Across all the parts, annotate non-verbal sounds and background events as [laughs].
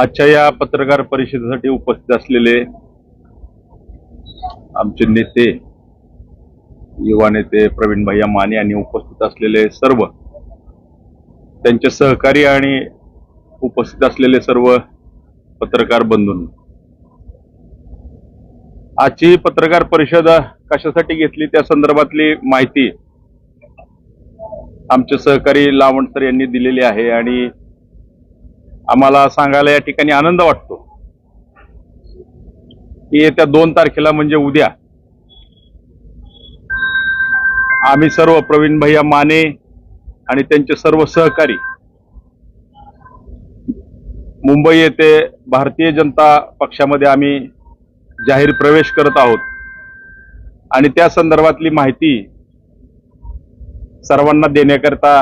आजच्या या पत्रकार परिषदेसाठी उपस्थित असलेले आमचे नेते युवा नेते प्रवीण भैया माने यांनी उपस्थित असलेले सर्व त्यांचे सहकारी आणि उपस्थित असलेले सर्व पत्रकार बंधून. आजची पत्रकार परिषद कशासाठी घेतली? त्या संदर्भातली माहिती आमचे सहकारी लावणकर यांनी दिलेली आहे आणि आम्हाला सांगायला या ठिकाणी आनंद वाटतो. की येत्या दोन तारखेला म्हणजे उद्या. आम्ही सर्व प्रवीण भैया माने आणि त्यांचे सर्व सहकारी मुंबई येथे भारतीय जनता पक्षामध्ये आम्ही जाहीर प्रवेश करत आहोत. आणि त्या संदर्भातली माहिती सर्वांना देण्याकरता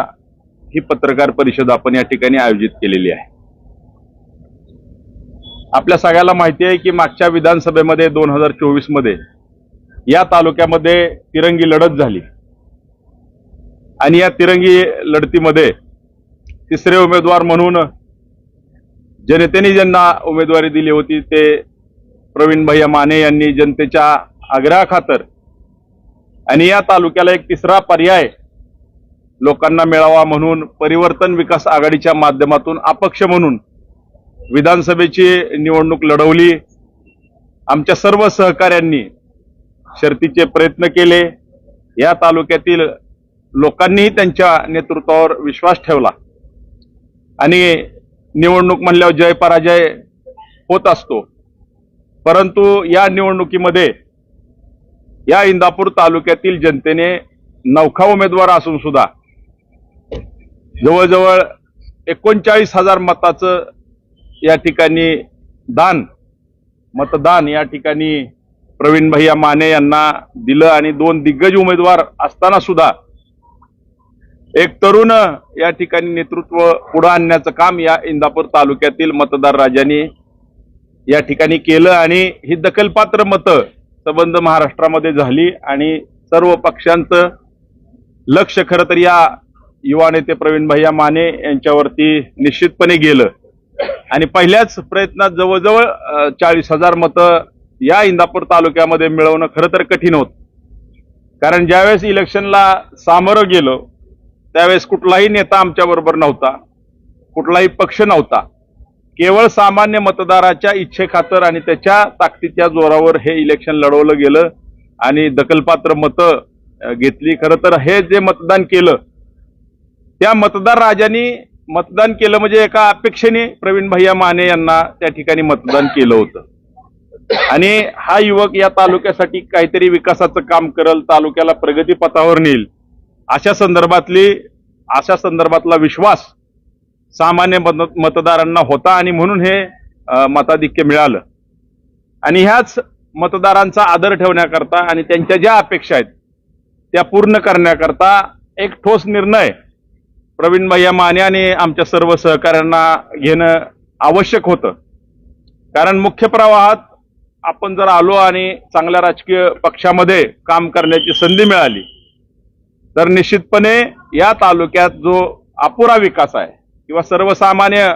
ही पत्रकार परिषद आपण या ठिकाणी आयोजित केलेली आहे. आपल्या सगळ्याला माहिती आहे की मागच्या विधानसभेमध्ये दोन हजार चोवीसमध्ये या तालुक्यामध्ये तिरंगी लढत झाली. आणि या तिरंगी लढतीमध्ये तिसरे उमेदवार म्हणून जनतेने ज्यांना उमेदवारी दिली होती ते प्रवीण भैया माने यांनी जनतेच्या आग्रहाखातर आणि या तालुक्याला एक तिसरा पर्याय लोकांना मिळावा म्हणून परिवर्तन विकास आघाडीच्या माध्यमातून अपक्ष म्हणून विधानसभेची निवडणूक लढवली. आमच्या सर्व सहकाऱ्यांनी शर्तीचे प्रयत्न केले. या तालुक्यातील लोकांनीही त्यांच्या नेतृत्वावर विश्वास ठेवला. आणि निवडणूक म्हणल्यावर जय पराजय होत असतो. परंतु या निवडणुकीमध्ये या इंदापूर तालुक्यातील जनतेने नौखा उमेदवार असून सुद्धा जवळजवळ एकोणचाळीस हजार मताचं या ठिकाणी दान मतदान या ठिकाणी प्रवीण भैया माने यांना दिलं आणि दोन दिग्गज उमेदवार असताना सुद्धा एक तरुण या ठिकाणी नेतृत्व पुढे आणण्याचं काम या इंदापूर तालुक्यातील मतदार राजांनी या ठिकाणी केलं आणि ही दखलपात्र मतं संबंध महाराष्ट्रामध्ये झाली आणि सर्व पक्षांचं लक्ष खरं तर या युवा नेते प्रवीण भैया माने यांच्यावरती निश्चितपणे गेलं. आणि पहिल्याच प्रयत्नात जवळजवळ चाळीस हजार मतं या इंदापूर तालुक्यामध्ये मिळवणं खरं तर कठीण होत. कारण ज्यावेळेस इलेक्शनला सामोरं गेलो त्यावेळेस कुठलाही नेता आमच्या बरोबर नव्हता कुठलाही पक्ष नव्हता. केवळ सामान्य मतदाराच्या इच्छेखातर आणि त्याच्या ताकदीच्या जोरावर हे इलेक्शन लढवलं गेलं आणि दखलपात्र मतं घेतली. खरं तर हे जे मतदान केलं त्या मतदार राजांनी मतदान केलं म्हणजे एका अपेक्षेने प्रवीण भैया माने यांना त्या ठिकाणी मतदान केलं होतं. आणि हा युवक या तालुक्यासाठी काहीतरी विकासाचं काम करल तालुक्याला प्रगतीपथावर नेईल अशा संदर्भातली अशा संदर्भातला विश्वास सामान्य मत- मतदारांना होता आणि म्हणून हे मताधिक्य मिळालं. आणि ह्याच मतदारांचा आदर ठेवण्याकरता आणि त्यांच्या ज्या अपेक्षा आहेत त्या पूर्ण करण्याकरता एक ठोस निर्णय प्रवीण भैया माने आणि आमच्या सर्व सहकाऱ्यांना घेणं आवश्यक होतं. कारण मुख्य प्रवाहात आपण जर आलो आणि चांगल्या राजकीय पक्षामध्ये काम करण्याची संधी मिळाली तर निश्चितपणे या तालुक्यात जो अपुरा विकास आहे किंवा सर्वसामान्य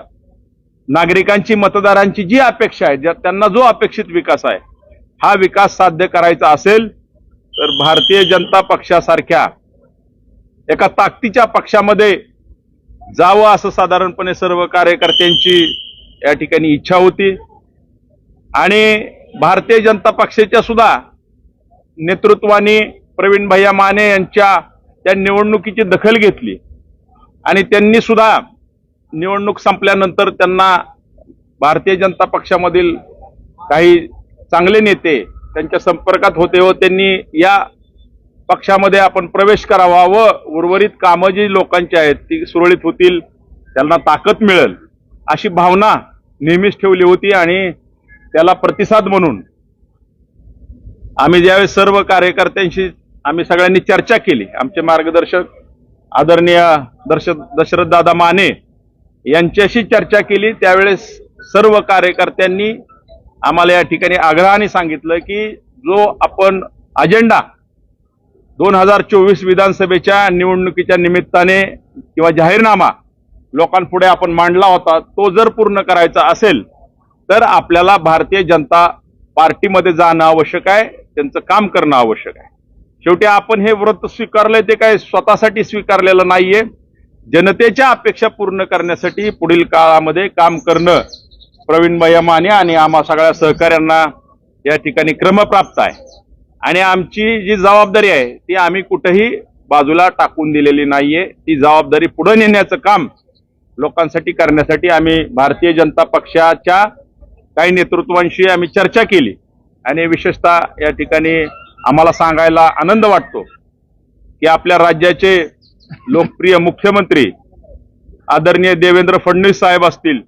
नागरिकांची मतदारांची जी अपेक्षा आहे ज्या त्यांना जो अपेक्षित विकास आहे हा विकास साध्य करायचा असेल तर भारतीय जनता पक्षासारख्या एका ताकदीच्या पक्षामध्ये जावं असं साधारणपणे सर्व कार्यकर्त्यांची या ठिकाणी इच्छा होती. आणि भारतीय जनता पक्षाच्या सुद्धा नेतृत्वाने प्रवीण भैया माने यांच्या त्या निवडणुकीची दखल घेतली. आणि त्यांनी सुद्धा निवडणूक संपल्यानंतर त्यांना भारतीय जनता पक्षामधील काही चांगले नेते त्यांच्या संपर्कात होते व त्यांनी या पक्षामध्ये आपण प्रवेश करावा व उर्वरित कामं जी लोकांची आहेत ती सुरळीत होतील त्यांना ताकद मिळेल अशी भावना नेहमीच ठेवली होती आणि त्याला प्रतिसाद म्हणून आम्ही ज्यावेळेस सर्व कार्यकर्त्यांशी आम्ही सगळ्यांनी चर्चा केली आमचे मार्गदर्शक आदरणीय दर्श दशरथ दादा माने यांच्याशी चर्चा केली त्यावेळेस सर्व कार्यकर्त्यांनी आम्हाला या ठिकाणी आग्रहाने सांगितलं की जो आपण अजेंडा दोन हजार चोवीस विधानसभेच्या निवडणुकीच्या निमित्ताने किंवा जाहीरनामा लोकांपुढे आपण मांडला होता तो जर पूर्ण करायचा असेल तर आपल्याला भारतीय जनता पार्टीमध्ये जाणं आवश्यक आहे त्यांचं काम करणं आवश्यक आहे. शेवटी आपण हे व्रत स्वीकारलंय ते काय स्वतःसाठी स्वीकारलेलं नाहीये. जनतेच्या अपेक्षा पूर्ण करण्यासाठी पुढील काळामध्ये काम करणं प्रवीण भैया माने आणि आम्हा सगळ्या सहकाऱ्यांना या ठिकाणी क्रमप्राप्त आहे. आणि आमची जी जबाबदारी आहे ती आम्ही कुठेही बाजूला टाकून दिलेली नाहीये. ती जबाबदारी पुढे नेण्याचं काम लोकांसाठी करण्यासाठी आम्ही भारतीय जनता पक्षाच्या काही नेतृत्वांशी आम्ही चर्चा केली. आणि विशेषतः या ठिकाणी आम्हाला सांगायला आनंद वाटतो की आपल्या राज्याचे लोकप्रिय मुख्यमंत्री आदरणीय देवेंद्र फडणवीस साहेब असतील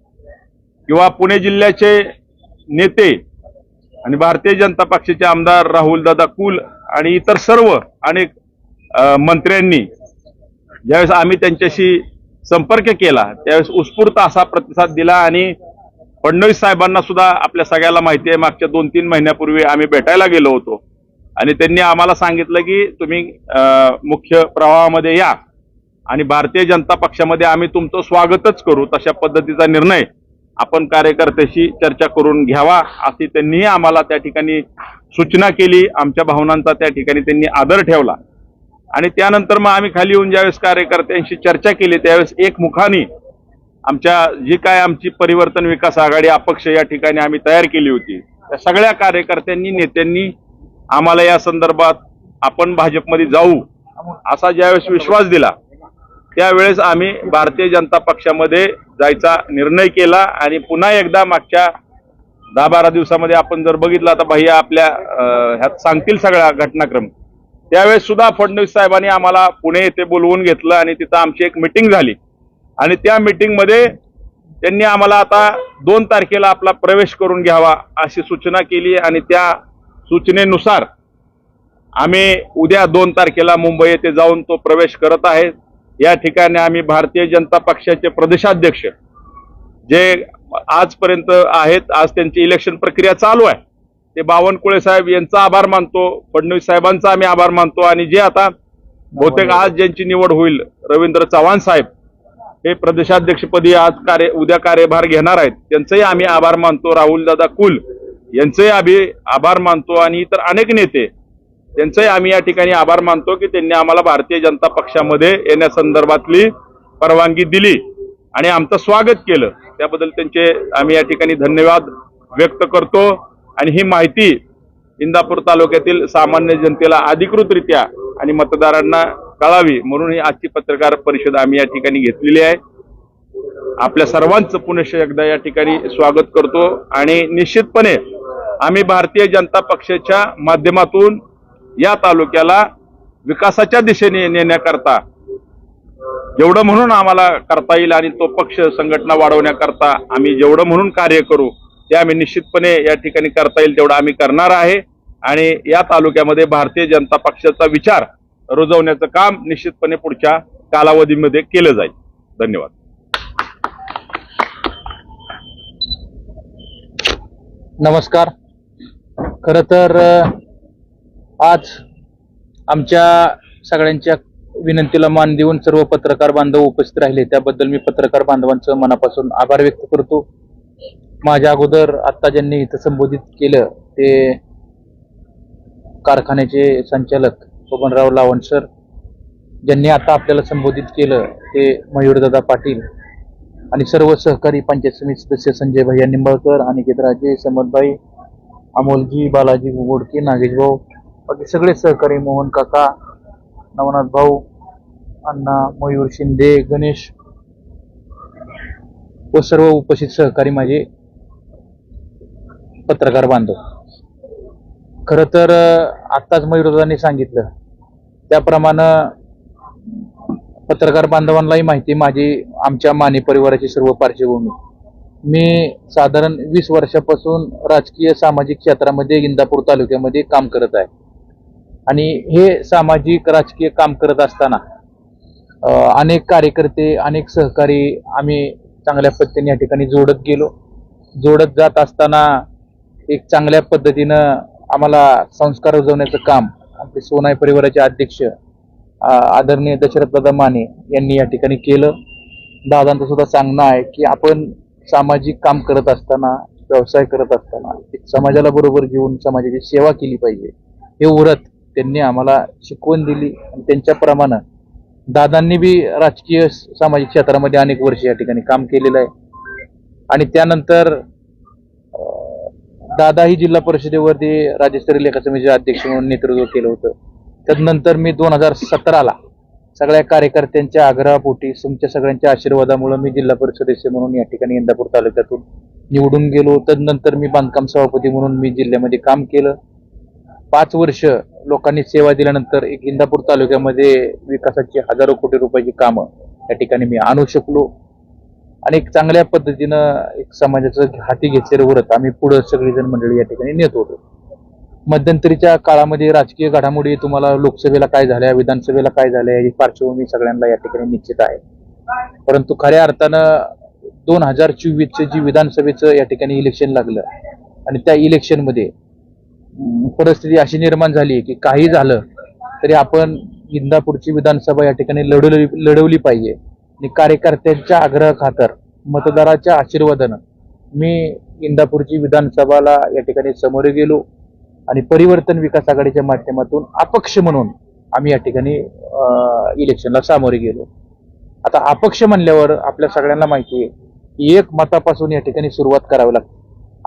किंवा पुणे जिल्ह्याचे नेते आणि भारतीय जनता पक्षाचे आमदार राहुल दादा कुल आणि इतर सर्व अनेक मंत्र्यांनी ज्यावेळेस आम्ही त्यांच्याशी संपर्क केला त्यावेळेस उत्स्फूर्त असा प्रतिसाद दिला आणि फडणवीस साहेबांना सुद्धा आपल्या सगळ्याला माहिती आहे मागच्या दोन तीन महिन्यापूर्वी आम्ही भेटायला गेलो होतो. आणि त्यांनी आम्हाला सांगितलं की तुम्ही मुख्य प्रवाहामध्ये या आणि भारतीय जनता पक्षामध्ये आम्ही तुमचं स्वागतच करू तशा पद्धतीचा निर्णय आपण कार्यकर्त्याशी चर्चा करून घ्यावा अशी त्यांनीही आम्हाला त्या ठिकाणी सूचना केली आमच्या भावनांचा त्या ठिकाणी त्यांनी आदर ठेवला. आणि त्यानंतर मग आम्ही खाली येऊन ज्यावेळेस कार्यकर्त्यांशी चर्चा केली त्यावेळेस एकमुखाने आमच्या जी काय आमची परिवर्तन विकास आघाडी अपक्ष या ठिकाणी आम्ही तयार केली होती. त्या सगळ्या कार्यकर्त्यांनी नेत्यांनी आम्हाला या संदर्भात आपण भाजपमध्ये जाऊ असा ज्यावेळेस विश्वास दिला त्यावेळेस आम्ही भारतीय जनता पक्षामध्ये जायचा निर्णय केला आणि पुन्हा एकदा मागच्या दहा बारा दिवसामध्ये आपण जर बघितलं आता भैया आपल्या ह्यात सांगतील सगळा घटनाक्रम. त्यावेळेस सुद्धा फडणवीस साहेबांनी आम्हाला पुणे येथे बोलवून घेतलं आणि तिथं आमची एक मिटिंग झाली. आणि त्या मिटिंगमध्ये त्यांनी आम्हाला आता दोन तारखेला आपला प्रवेश करून घ्यावा अशी सूचना केली आणि त्या सूचनेनुसार आम्ही उद्या दोन तारखेला मुंबई येथे जाऊन तो प्रवेश करत आहे. या ठिकाणी आम्ही भारतीय जनता पक्षाचे प्रदेशाध्यक्ष जे आजपर्यंत आहेत आज त्यांची इलेक्शन प्रक्रिया चालू आहे. ते बावनकुळे साहेब यांचा आभार मानतो फडणवीस साहेबांचा आम्ही आभार मानतो आणि जे आता बहुतेक आज ज्यांची निवड होईल रवींद्र चव्हाण साहेब हे प्रदेशाध्यक्षपदी आज कार्य उद्या कार्यभार घेणार आहेत त्यांचंही आम्ही आभार मानतो. राहुल दादा कुल यांचंही आम्ही आभार मानतो आणि इतर अनेक नेते त्यांचंही आम्ही या ठिकाणी आभार मानतो की त्यांनी आम्हाला भारतीय जनता पक्षामध्ये येण्यासंदर्भातली परवानगी दिली आणि आमचं स्वागत केलं. त्याबद्दल त्यांचे आम्ही या ठिकाणी धन्यवाद व्यक्त करतो. आणि ही माहिती इंदापूर तालुक्यातील सामान्य जनतेला अधिकृतरित्या आणि मतदारांना कळावी म्हणून ही आजची पत्रकार परिषद आम्ही या ठिकाणी घेतलेली आहे. आपल्या सर्वांचं पुनश्च एकदा या ठिकाणी स्वागत करतो. आणि निश्चितपणे आम्ही भारतीय जनता पक्षाच्या माध्यमातून या तालुक्याला विकासाच्या दिशेने नेण्याकरता जेवढं म्हणून आम्हाला करता येईल आणि तो पक्ष संघटना वाढवण्याकरता आम्ही जेवढं म्हणून कार्य करू ते आम्ही निश्चितपणे या ठिकाणी करता येईल तेवढं आम्ही करणार आहे. आणि या तालुक्यामध्ये भारतीय जनता पक्षाचा विचार रुजवण्याचं काम निश्चितपणे पुढच्या कालावधीमध्ये केलं जाईल. धन्यवाद. नमस्कार. खर तर आज आमच्या सगळ्यांच्या विनंतीला मान देऊन सर्व पत्रकार बांधव उपस्थित राहिले. त्याबद्दल मी पत्रकार बांधवांचं मनापासून आभार व्यक्त करतो. माझ्या अगोदर आत्ता ज्यांनी इथं संबोधित केलं ते कारखान्याचे संचालक बबनराव लावण सर. ज्यांनी आता आपल्याला संबोधित केलं ते मयूरदादा पाटील आणि सर्व सहकारी पंचायत समिती सदस्य संजय भैया निंबाळकर अनिकेत राजे समदभाई अमोलजी बालाजी गोडके नागेशभाऊ बाकी सगळे सहकारी मोहन काका नवनाथ भाऊ अण्णा मयूर शिंदे गणेश व सर्व उपस्थित सहकारी माझे पत्रकार बांधव. खर तर आत्ताच मयूरदादांनी सांगितलं. त्याप्रमाणे पत्रकार बांधवांनाही माहिती माझी आमच्या माने परिवाराची सर्व पार्श्वभूमी. मी साधारण वीस वर्षापासून राजकीय सामाजिक क्षेत्रामध्ये इंदापूर तालुक्यामध्ये काम करत आहे. आणि हे सामाजिक राजकीय काम करत असताना अनेक कार्यकर्ते अनेक सहकारी आम्ही चांगल्या पद्धतीने या ठिकाणी जोडत गेलो. जोडत जात असताना एक चांगल्या पद्धतीनं आम्हाला संस्कार रुजवण्याचं काम आमचे सोनाई परिवाराचे अध्यक्ष आदरणीय दशरथ दादा माने यांनी या ठिकाणी केलं. दादांचं सुद्धा सांगणं आहे की आपण सामाजिक काम करत असताना व्यवसाय करत असताना समाजाला बरोबर घेऊन समाजाची सेवा केली पाहिजे. हे उरत. त्यांनी आम्हाला शिकवण दिली आणि त्यांच्याप्रमाणे दादांनी बी राजकीय सामाजिक क्षेत्रामध्ये अनेक वर्ष या ठिकाणी काम केलेलं आहे. आणि त्यानंतर दादा दादाही जिल्हा परिषदेवरती राज्यस्तरीय लेखा समितीचे अध्यक्ष म्हणून नेतृत्व केलं होतं. त्यानंतर मी दोन हजार सतराला सगळ्या कार्यकर्त्यांच्या आग्रहापोटी तुमच्या सगळ्यांच्या आशीर्वादामुळे मी जिल्हा परिषद सदस्य म्हणून या ठिकाणी इंदापूर तालुक्यातून निवडून गेलो. तदनंतर मी बांधकाम सभापती म्हणून मी जिल्ह्यामध्ये काम केलं. पाच वर्ष लोकांनी सेवा दिल्यानंतर एक इंदापूर तालुक्यामध्ये विकासाची हजारो कोटी रुपयाची कामं या ठिकाणी मी आणू शकलो. आणि एक चांगल्या पद्धतीनं एक समाजाचं हाती घेतलेलं व्रत आम्ही पुढं सगळीजण मंडळी या ठिकाणी नेत होतो. मध्यंतरीच्या काळामध्ये राजकीय घडामोडी तुम्हाला लोकसभेला काय झाल्या विधानसभेला काय झाल्या याची पार्श्वभूमी सगळ्यांना या ठिकाणी निश्चित आहे. परंतु खऱ्या अर्थानं दोन हजार चोवीसचं जी विधानसभेचं या ठिकाणी इलेक्शन लागलं आणि त्या इलेक्शनमध्ये परिस्थिती अशी निर्माण झाली की काही झालं तरी आपण इंदापूरची विधानसभा या ठिकाणी लढवली लढवली पाहिजे. आणि कार्यकर्त्यांच्या आग्रह खातर मतदाराच्या आशीर्वादानं मी इंदापूरची विधानसभाला या ठिकाणी समोर गेलो आणि परिवर्तन विकास आघाडीच्या माध्यमातून अपक्ष म्हणून आम्ही या ठिकाणी इलेक्शनला सामोरे गेलो. आता अपक्ष म्हणल्यावर आपल्या सगळ्यांना माहिती आहे की एक मतापासून या ठिकाणी सुरुवात करावी लागते.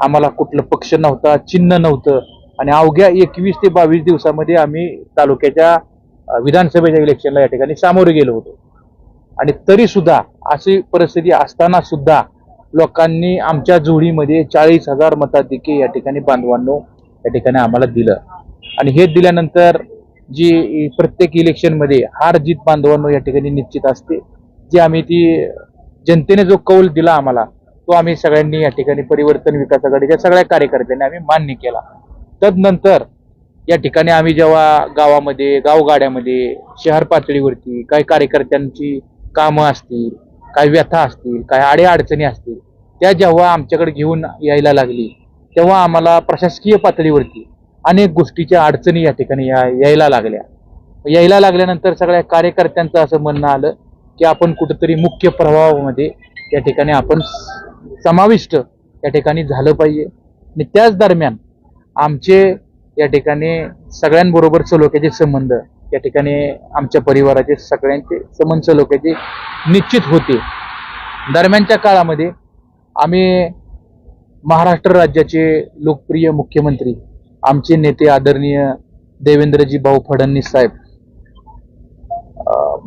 आम्हाला कुठलं पक्ष नव्हता चिन्ह नव्हतं आणि अवघ्या एकवीस ते बावीस दिवसामध्ये आम्ही तालुक्याच्या विधानसभेच्या इलेक्शनला या ठिकाणी सामोरे गेलो होतो. आणि तरी सुद्धा अशी परिस्थिती असताना सुद्धा लोकांनी आमच्या जोडीमध्ये चाळीस हजार मताधिके या ठिकाणी बांधवांनो या ठिकाणी आम्हाला दिलं. आणि हे दिल्यानंतर जी प्रत्येक इलेक्शनमध्ये हार जीत बांधवांनो या ठिकाणी निश्चित असते जी आम्ही ती जनतेने जो कौल दिला आम्हाला तो आम्ही सगळ्यांनी या ठिकाणी परिवर्तन विकास आघाडीच्या सगळ्या कार्यकर्त्यांनी आम्ही मान्य केला. तदनंतर या ठिकाणी आम्ही जेव्हा गावामध्ये गावगाड्यामध्ये शहर पातळीवरती काही कार्यकर्त्यांची कामं असतील काही व्यथा असतील काही आडेअडचणी असतील त्या जेव्हा आमच्याकडे घेऊन यायला लागली तेव्हा आम्हाला प्रशासकीय पातळीवरती अनेक गोष्टीच्या अडचणी या ठिकाणी या यायला लागल्या. यायला लागल्यानंतर सगळ्या कार्यकर्त्यांचं असं म्हणणं आलं की आपण कुठंतरी मुख्य प्रवाहामध्ये या ठिकाणी आपण समाविष्ट या ठिकाणी झालं पाहिजे. आणि त्याच दरम्यान आमचे या ठिकाणी सगळ्यांबरोबर सलोख्याचे संबंध या ठिकाणी आमच्या परिवाराचे सगळ्यांचे संबंध सलोख्याचे निश्चित होते. दरम्यानच्या काळामध्ये आम्ही महाराष्ट्र राज्याचे लोकप्रिय मुख्यमंत्री आमचे नेते आदरणीय देवेंद्रजी भाऊ फडणवीस साहेब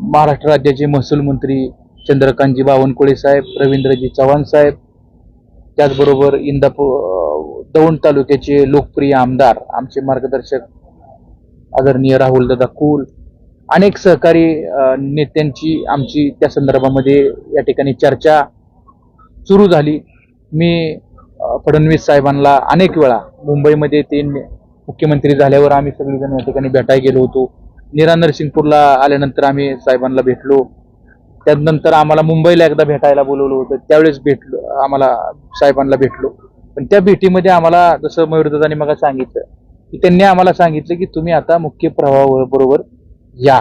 महाराष्ट्र राज्याचे महसूल मंत्री चंद्रकांतजी बावनकुळे साहेब रवींद्रजी चव्हाण साहेब त्याचबरोबर इंदापूर दौंड तालुक्याचे लोकप्रिय आमदार आमचे मार्गदर्शक आदरणीय राहुल दादा कुल अनेक सहकारी नेत्यांची आमची त्या संदर्भामध्ये या ठिकाणी चर्चा सुरू झाली. मी फडणवीस साहेबांना अनेक वेळा मुंबईमध्ये ते मुख्यमंत्री झाल्यावर आम्ही सगळेजण या ठिकाणी भेटायला गेलो होतो. नीरा नरसिंगपूरला आल्यानंतर आम्ही साहेबांना भेटलो. त्यानंतर आम्हाला मुंबईला एकदा भेटायला बोलवलं होतं. त्यावेळेस भेटलो आम्हाला साहेबांना भेटलो. पण त्या भेटीमध्ये आम्हाला जसं मयूरदादांनी मग सांगितलं की त्यांनी आम्हाला सांगितलं की तुम्ही आता मुख्य प्रवाहाबरोबर या.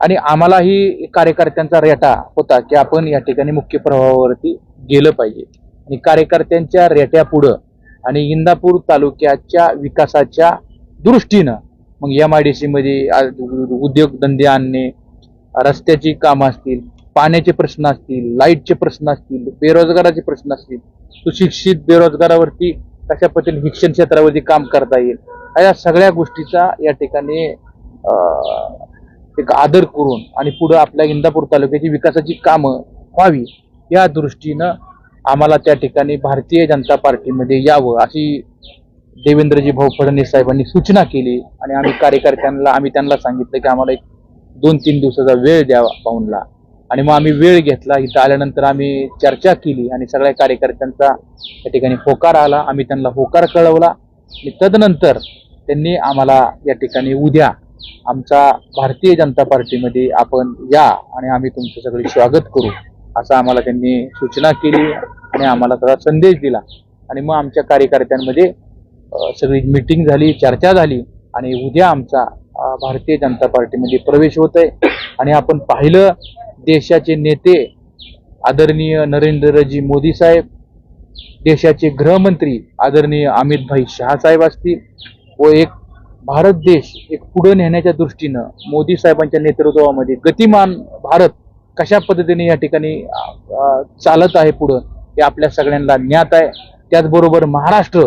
आणि आम्हालाही कार्यकर्त्यांचा रेटा होता की आपण या ठिकाणी मुख्य प्रवाहावरती गेलं पाहिजे. आणि कार्यकर्त्यांच्या रेट्या पुढं आणि इंदापूर तालुक्याच्या विकासाच्या दृष्टीनं मग एम आय डी सीमध्ये उद्योगधंदे आणणे रस्त्याची कामं असतील पाण्याचे प्रश्न असतील लाईटचे प्रश्न असतील बेरोजगाराचे प्रश्न असतील सुशिक्षित बेरोजगारावरती कशा पद्धतीने शिक्षण क्षेत्रावरती काम करता येईल? या सगळ्या गोष्टीचा या ठिकाणी एक आदर करून आणि पुढं आपल्या इंदापूर तालुक्याची विकासाची कामं व्हावी या दृष्टीनं आम्हाला त्या ठिकाणी भारतीय जनता पार्टीमध्ये यावं अशी देवेंद्रजी भाऊ फडणवीस साहेबांनी सूचना केली आणि आम्ही कार्यकर्त्यांना आम्ही त्यांना सांगितलं की आम्हाला एक दोन तीन दिवसाचा वेळ द्यावा पाहूनला आणि मग आम्ही वेळ घेतला. इथं आल्यानंतर आम्ही चर्चा केली आणि सगळ्या कार्यकर्त्यांचा त्या ठिकाणी होकार आला. आम्ही त्यांना होकार कळवला आणि तदनंतर त्यांनी आम्हाला या ठिकाणी उद्या आमचा भारतीय जनता पार्टीमध्ये आपण या आणि आम्ही तुमचं सगळे स्वागत करू असं आम्हाला त्यांनी सूचना केली आणि आम्हाला सगळा संदेश दिला. आणि मग आमच्या कार्यकर्त्यांमध्ये सगळी मिटिंग झाली चर्चा झाली आणि उद्या आमचा भारतीय जनता पार्टीमध्ये प्रवेश होत आहे आणि आपण पाहिलं देशाचे नेते आदरणीय नरेंद्रजी मोदी साहेब देशाचे गृहमंत्री आदरणीय अमित भाई शहा असतील व एक भारत देश एक पुढे नेण्याच्या दृष्टीनं मोदी साहेबांच्या नेतृत्वामध्ये गतिमान भारत कशा पद्धतीने या ठिकाणी चालत आहे पुढं हे आपल्या सगळ्यांना ज्ञात आहे. त्याचबरोबर महाराष्ट्र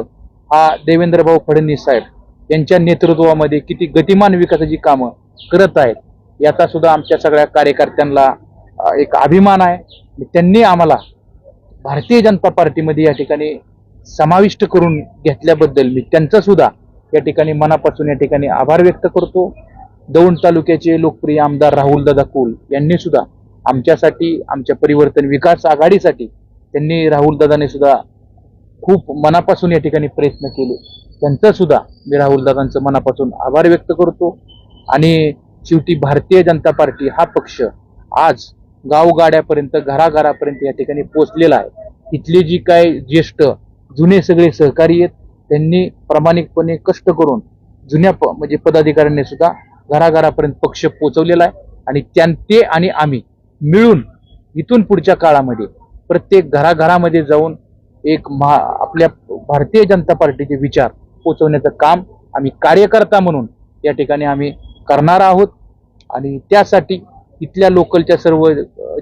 हा देवेंद्रभाऊ फडणवीस साहेब यांच्या नेतृत्वामध्ये किती गतिमान विकासाची कामं करत आहेत याचा सुद्धा आमच्या सगळ्या कार्यकर्त्यांना एक अभिमान आहे. त्यांनी आम्हाला भारतीय जनता पार्टीमध्ये या ठिकाणी समाविष्ट करून घेतल्याबद्दल मी त्यांचा सुद्धा या ठिकाणी मनापासून या ठिकाणी आभार व्यक्त करतो. दौंड तालुक्याचे लोकप्रिय आमदार राहुल दादा कुल यांनी सुद्धा आमच्यासाठी आमच्या परिवर्तन विकास आघाडीसाठी त्यांनी राहुल दादाने सुद्धा खूप मनापासून या ठिकाणी प्रयत्न केले. त्यांचं सुद्धा मी राहुल दादांचं मनापासून आभार व्यक्त करतो. आणि शेवटी भारतीय जनता पार्टी हा पक्ष आज गावगाड्यापर्यंत घराघरापर्यंत या ठिकाणी पोचलेला आहे. इथली जी काय ज्येष्ठ जुने सगळे सहकारी आहेत त्यांनी प्रामाणिकपणे कष्ट करून जुन्या प- म्हणजे पदाधिकाऱ्यांनी सुद्धा घराघरापर्यंत पक्ष पोचवलेला आहे. आणि त्यां ते आणि आम्ही मिळून इथून पुढच्या काळामध्ये प्रत्येक घराघरामध्ये जाऊन एक महा आपल्या भारतीय जनता पार्टीचे विचार पोचवण्याचं काम आम्ही कार्यकर्ता म्हणून या ठिकाणी आम्ही करणार आहोत. आणि त्यासाठी इथल्या लोकलच्या सर्व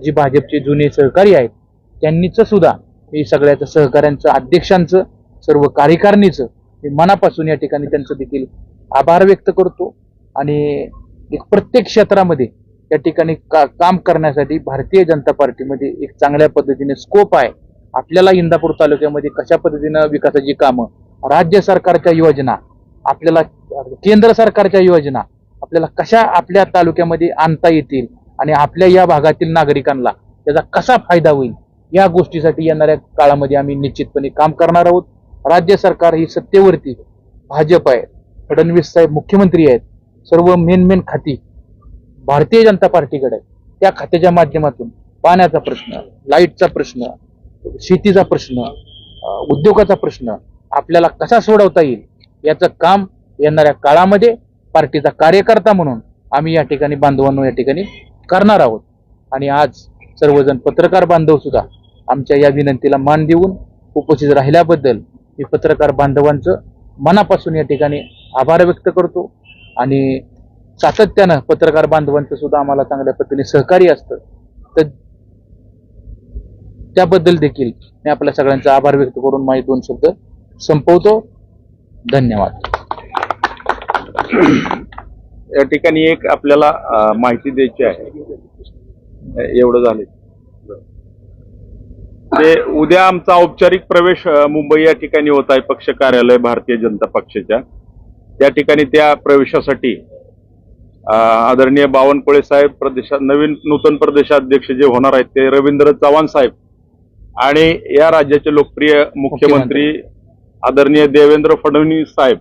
जी भाजपचे जुने सहकारी आहेत त्यांनीच सुद्धा हे सगळ्याचं सहकाऱ्यांचं अध्यक्षांचं सर्व कार्यकारिणीचं मी मनापासून या ठिकाणी त्यांचं देखील आभार व्यक्त करतो. आणि एक प्रत्येक क्षेत्रामध्ये या ठिकाणी का, काम करण्यासाठी भारतीय जनता पार्टीमध्ये एक चांगल्या पद्धतीने स्कोप आहे. आपल्याला इंदापूर तालुक्यामध्ये कशा पद्धतीनं विकासाची कामं राज्य सरकारच्या योजना आपल्याला केंद्र सरकारच्या योजना आपल्याला कशा आपल्या तालुक्यामध्ये आणता येतील आणि आपल्या या भागातील नागरिकांना त्याचा कसा फायदा होईल या गोष्टीसाठी येणाऱ्या काळामध्ये आम्ही निश्चितपणे काम करणार आहोत. राज्य सरकार ही सत्तेवरती भाजप आहे फडणवीस साहेब मुख्यमंत्री आहेत सर्व मेन मेन खाती भारतीय जनता पार्टीकडे आहेत. त्या खात्याच्या माध्यमातून पाण्याचा प्रश्न लाईटचा प्रश्न शेतीचा प्रश्न उद्योगाचा प्रश्न आपल्याला कसा सोडवता येईल याचं काम येणाऱ्या काळामध्ये पार्टीचा कार्यकर्ता म्हणून आम्ही या ठिकाणी बांधवांनो या ठिकाणी करणार आहोत. आणि आज सर्वजण पत्रकार बांधव सुद्धा आमच्या या विनंतीला मान देऊन उपस्थित राहिल्याबद्दल मी पत्रकार बांधवांचं मनापासून या ठिकाणी आभार व्यक्त करतो. आणि सातत्यानं पत्रकार बांधवांचं सुद्धा आम्हाला चांगल्या पद्धतीने सहकार्य असतं. तर त्याबद्दल देखील मी आपल्या सगळ्यांचा आभार व्यक्त करून माझे दोन शब्द संपवतो. धन्यवाद. या ठिकाणी एक आपल्याला माहिती द्यायची आहे. एवढं झाले. ते उद्या आमचा औपचारिक प्रवेश मुंबई या ठिकाणी होत आहे पक्ष कार्यालय भारतीय जनता पक्षाच्या. त्या ठिकाणी त्या प्रवेशासाठी आदरणीय बावनकुळे साहेब प्रदेशात नवीन नूतन प्रदेशाध्यक्ष जे होणार आहेत ते रवींद्र चव्हाण साहेब आणि या राज्याचे लोकप्रिय मुख्यमंत्री. आदरणीय देवेंद्र फडणवीस साहेब.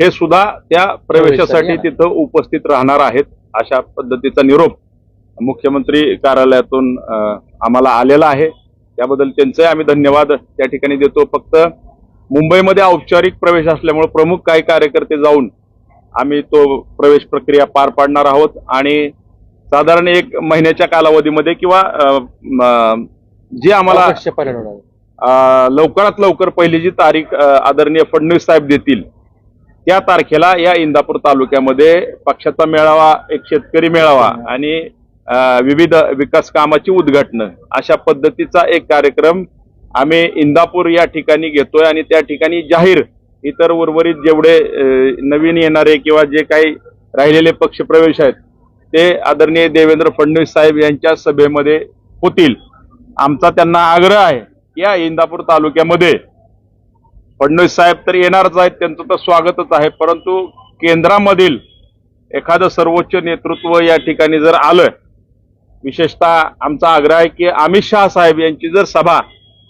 हे सुद्धा त्या प्रवेशासाठी तिथं उपस्थित राहणार आहेत अशा पद्धतीचा निरोप मुख्यमंत्री कार्यालयातून आम्हाला आलेला आहे. त्याबद्दल त्यांचे आम्ही धन्यवाद त्या ठिकाणी देतो. फक्त मुंबईमध्ये औपचारिक प्रवेश असल्यामुळे प्रमुख काही कार्यकर्ते जाऊन आम्ही तो प्रवेश प्रक्रिया पार पाडणार आहोत. आणि साधारण एक महिन्याच्या कालावधीमध्ये किंवा जी आम्हाला लवकरात लवकर पहिली जी तारीख आदरणीय फडणवीस साहेब देतील त्या तारखेला या इंदापूर तालुक्यामध्ये पक्षाचा मेळावा एक शेतकरी मेळावा आणि विविध विकास कामाची उद्घाटनं अशा पद्धतीचा एक कार्यक्रम आम्ही इंदापूर या ठिकाणी घेतोय आणि त्या ठिकाणी जाहीर इतर उर्वरित जेवढे नवीन येणारे किंवा जे काही राहिलेले पक्षप्रवेश आहेत ते आदरणीय देवेंद्र फडणवीस साहेब यांच्या सभेमध्ये होतील. आमचा त्यांना आग्रह आहे या इंदापूर तालुक्यामध्ये फडणवीस साहेब तर येणारच आहेत त्यांचं तर स्वागतच आहे. परंतु केंद्रामधील एखादं सर्वोच्च नेतृत्व या ठिकाणी जर आलं विशेषतः आमचा आग्रह आहे की अमित शहा साहेब यांची जर सभा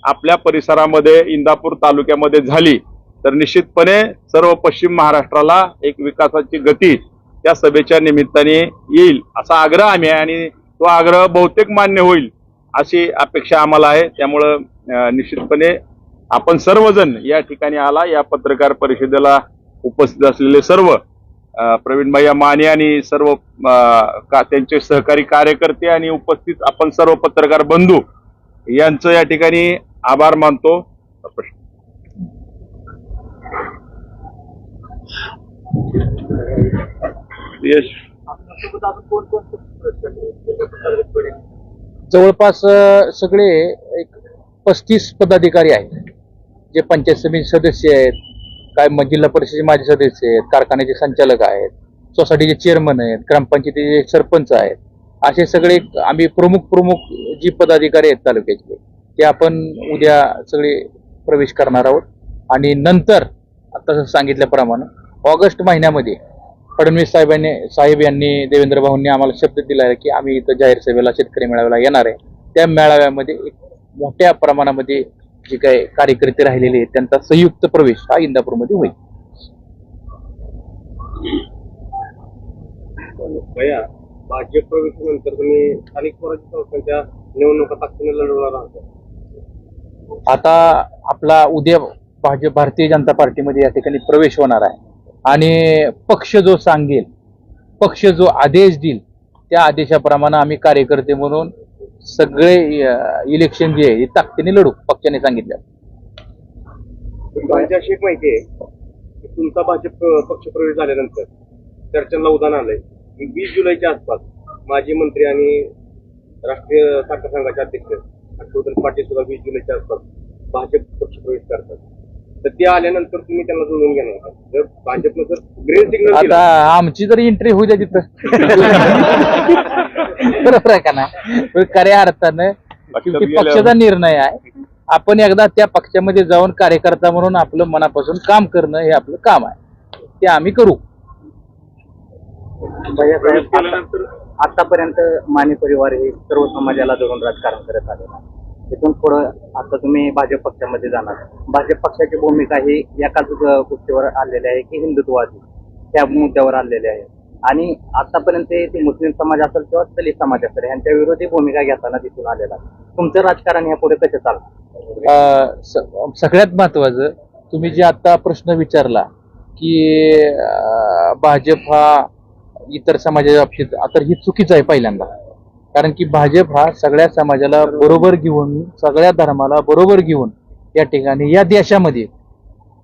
आपल्या परिसरामध्ये इंदापूर तालुक्यामध्ये झाली तर निश्चितपणे सर्व पश्चिम महाराष्ट्राला एक विकासाची गती त्या सभेच्या निमित्ताने येईल असा आग्रह आम्ही आहे. आणि तो आग्रह बहुतेक मान्य होईल अशी अपेक्षा आम्हाला आहे. त्यामुळं निश्चितपणे आपण सर्वजण या ठिकाणी आला या पत्रकार परिषदेला उपस्थित असलेले सर्व प्रवीण भैया माने आणि सर्व का- त्यांचे सहकारी कार्यकर्ते आणि उपस्थित आपण सर्व पत्रकार बंधू यांचं या ठिकाणी आभार मानतो. यश. जवळपास सगळे एक पस्तीस पदाधिकारी आहेत. जे पंचायत समिती सदस्य आहेत काय म- जिल्हा परिषदेचे माजी सदस्य आहेत कारखान्याचे संचालक आहेत सोसायटीचे चेअरमन आहेत ग्रामपंचायतीचे सरपंच आहेत असे सगळे आम्ही प्रमुख प्रमुख जी पदाधिकारी आहेत तालुक्याचे ते आपण उद्या सगळे प्रवेश करणार आहोत. आणि नंतर आता सांगितल्याप्रमाणे ऑगस्ट महिन्यामध्ये फडणवीस साहेबांनी साहेब यांनी देवेंद्र भाऊंनी आम्हाला शब्द दिला आहे की आम्ही इथं जाहीर सभेला शेतकरी मेळाव्याला येणार आहे. त्या मेळाव्यामध्ये एक मोठ्या प्रमाणामध्ये जे काही कार्यकर्ते राहिलेले आहेत त्यांचा संयुक्त प्रवेश हा इंदापूरमध्ये होईल. भाजप प्रवेशानंतर तुम्ही स्थानिक स्वराज्य संस्थांच्या निवडणुका ताकदीने लढवणार आहात. आता आपला उद्या भाजप भारतीय जनता पार्टीमध्ये या ठिकाणी प्रवेश होणार आहे. आणि पक्ष जो सांगेल पक्ष जो आदेश देईल त्या आदेशाप्रमाणे आम्ही कार्यकर्ते म्हणून सगळे इलेक्शन जे आहे ताकदीने लढू पक्षाने सांगितलं माझी अशी एक माहिती आहे की तुमचा भाजप पक्ष प्रवेश झाल्यानंतर चर्चांना उदाहरण आलंय. की वीस जुलैच्या आसपास माजी मंत्री आणि राष्ट्रीय साखर संघाचे अध्यक्ष हर्षवर्धन पाटील सुद्धा वीस जुलैच्या आसपास भाजप पक्ष प्रवेश करतात. तर ते आल्यानंतर तुम्ही त्यांना जुळवून घेणार का? जर भाजपनं जर ग्रीन सिग्नल आता दिला. आमची जर एंट्री होऊ द्या तिथं. बरोबर आहे का नाही? पण खऱ्या अर्थानं शेवटी पक्षाचा निर्णय आहे. आपण एकदा त्या पक्षामध्ये जाऊन कार्यकर्ता म्हणून आपलं मनापासून काम करणं हे आपलं काम आहे. ते आम्ही करू. प्रवेश केल्यानंतर आतापर्यंत माने परिवार हे सर्व समाजाला धरून राजकारण करत आलेलं आहे. तिथून पुढं आता तुम्ही भाजप पक्षामध्ये जाणार. भाजप पक्षाची भूमिका ही एकाच गोष्टीवर आलेली आहे की हिंदुत्ववादी. त्या मुद्द्यावर आलेले आहे. आणि आतापर्यंत ते मुस्लिम समाज असेल किंवा दलित समाज असेल यांच्या विरोधी भूमिका घेताना दिसून आलेला आहे. तुमचं राजकारण ह्या पुढे कसं चालणार सगळ्यात महत्वाचं तुम्ही जे आता प्रश्न विचारला की भाजप हा इतर समाजाच्या बाबतीत तर ही चुकीचं आहे पहिल्यांदा. कारण की भाजप हा सगळ्या समाजाला बरोबर घेऊन सगळ्या धर्माला बरोबर घेऊन या ठिकाणी या देशामध्ये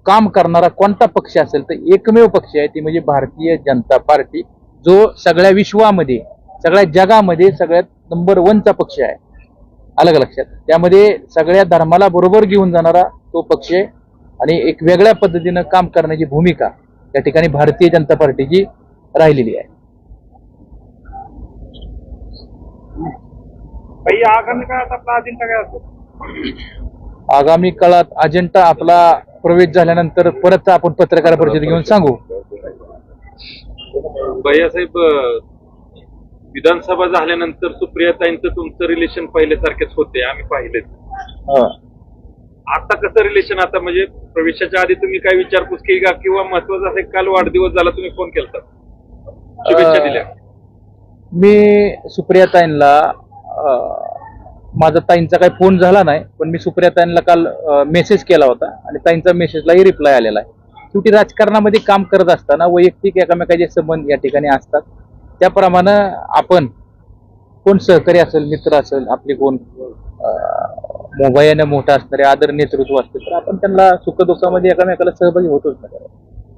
काम करणारा कोणता पक्ष असेल तर एकमेव पक्ष आहे ती म्हणजे भारतीय जनता पार्टी जो सगळ्या विश्वामध्ये सगळ्या जगामध्ये सगळ्यात नंबर वनचा पक्ष आहे. अलग लक्षात? त्यामध्ये सगळ्या धर्माला बरोबर घेऊन जाणारा तो पक्ष आहे आणि एक वेगळ्या पद्धतीनं काम करण्याची भूमिका या ठिकाणी भारतीय जनता पार्टीची राहिलेली आहे. भैया आगामी काळात आपला अजेंडा काय असतो? आगामी काळात अजेंडा आपला प्रवेश झाल्यानंतर परत आपण पत्रकार परिषद घेऊन सांगू. भैयासाहेब विधानसभा झाल्यानंतर सुप्रियाताईंचं तुमचं रिलेशन पहिल्यासारखेच होते आम्ही पाहिलेच. हं. आता कसं रिलेशन आता म्हणजे प्रवेशाच्या आधी तुम्ही काय विचारपूस केली का? किंवा महत्वाचं असं काल वाढदिवस झाला तुम्ही फोन केला शुभेच्छा दिल्या. मी सुप्रियाताईंना माझा ताईंचा काही फोन झाला नाही पण मी सुप्रिया ताईंना काल मेसेज केला होता आणि ताईंचा मेसेजलाही रिप्लाय आलेला आहे. शेवटी राजकारणामध्ये काम करत असताना वैयक्तिक एकामेकाचे संबंध या ठिकाणी असतात. त्याप्रमाणे आपण कोण सहकारी असेल मित्र असेल आपले कोण मोबाईलने मोठा असणारे आदर नेतृत्व असते तर आपण त्यांना सुखदुःखामध्ये एकामेकाला सहभागी होतोच ना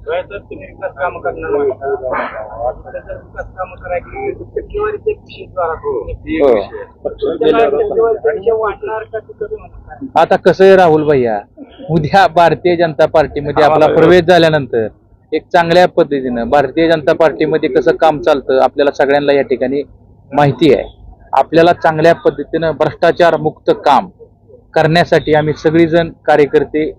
तर तुम्ही विकास काम करणार विकास काम करायची टक्केवारीचा विषय. हो. का होणार? आता कसं आहे राहुल भैया उद्या भारतीय जनता पार्टीमध्ये आपला प्रवेश झाल्यानंतर एक चांगल्या पद्धतीनं भारतीय जनता पार्टीमध्ये कसं काम चालतं आपल्याला सगळ्यांना या ठिकाणी माहिती आहे आपल्याला चांगल्या पद्धतीनं भ्रष्टाचार मुक्त काम करण्यासाठी आम्ही सगळीजण कार्यकर्ते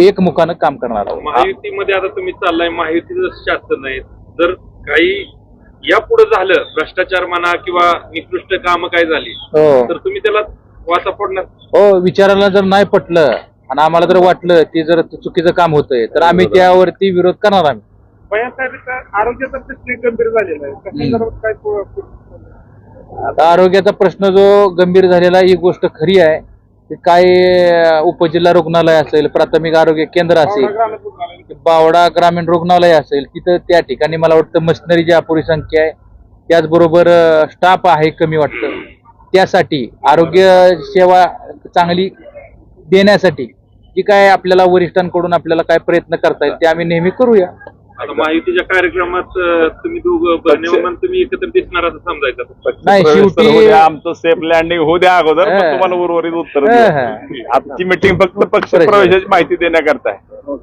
एकमुखानं काम करणार आहोत. महायुतीमध्ये आता तुम्ही चाललाय महायुतीचं शासन आहे. जर काही यापुढे झालं भ्रष्टाचार म्हणा किंवा निकृष्ट कामं काय झाली हो. तर तुम्ही त्याला वाचा पडणार हो विचारायला जर नाही पटलं आणि आम्हाला जर वाटलं की जर चुकीचं काम होतंय तर आम्ही त्यावरती विरोध करणार आम्ही. भैयासाहेब आरोग्याचा प्रश्न गंभीर झालेला आहे? त्या संदर्भात काय पु- पु- आता आरोग्याचा प्रश्न जो गंभीर झालेला ही गोष्ट खरी आहे. काय अं, उपजिल्हा रुग्णालय असेल प्राथमिक आरोग्य केंद्र असेल. बावडा ग्रामीण रुग्णालय असेल तिथं त्या ठिकाणी मला वाटतं मशिनरीची अपुरी संख्या आहे त्याचबरोबर स्टाफ आहे कमी वाटतं त्यासाठी आरोग्य सेवा चांगली देण्यासाठी जी काय आपल्याला वरिष्ठांकडून आपल्याला काय प्रयत्न करता येईल ते आम्ही नेहमी करूया आता महायुतीच्या कार्यक्रमात तुम्ही दोघं तुम्ही एकत्र दिसणार असं समजायचं शेवटी- द्या, आमचं सेफ लँडिंग होऊ द्या अगोदर हा. तुम्हाला उर्वरित उत्तर हा. हा. आजची मिटिंग फक्त पक्ष प्रवेशाची माहिती देण्याकरता आहे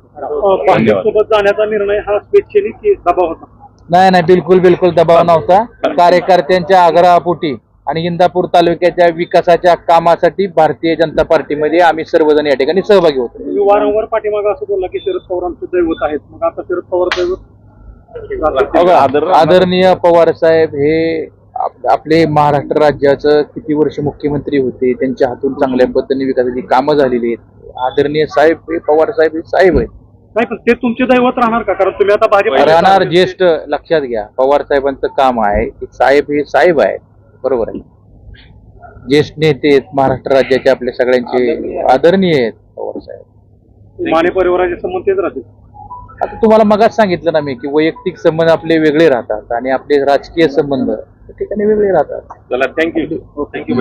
भाजपसोबत जाण्याचा निर्णय हा स्वेच्छेने की दबाव होता नाही नाही बिलकुल बिलकुल दबाव नव्हता [laughs] कार्यकर्त्यांच्या आग्रहापोटी आणि इंदापूर तालुक्याच्या विकासाच्या कामासाठी भारतीय जनता पार्टीमध्ये आम्ही सर्वजण या ठिकाणी सहभागी होतो. तुम्ही वारंवार पाठीमागं असं बोलला की शरद पवारांचं दैवत आहेत. मग आता शरद पवार दैवत आदरणीय पवार साहेब हे आप- आपले महाराष्ट्र राज्याचं किती वर्ष मुख्यमंत्री होते त्यांच्या हातून चांगल्या पद्धतीने विकासाची कामं झालेली आहेत. आदरणीय साहेब हे पवार साहेब हे साहेब आहेत. नाही पण ते तुमचे दैवत राहणार का? कारण तुम्ही आता भाजप राहणार ज्येष्ठ लक्षात घ्या. पवार साहेबांचं काम आहे साहेब हे साहेब आहे बरोबर आहे. ज्येष्ठ नेते आहेत महाराष्ट्र राज्याचे आपल्या सगळ्यांचे आदरणीय आहेत. पवार साहेब. माने परिवाराचे संबंध तेच राहतील. आता तुम्हाला मगाच सांगितलं ना मी की वैयक्तिक संबंध आपले वेगळे राहतात आणि आपले राजकीय संबंध त्या ठिकाणी वेगळे राहतात. चला थँक्यू थँक्यू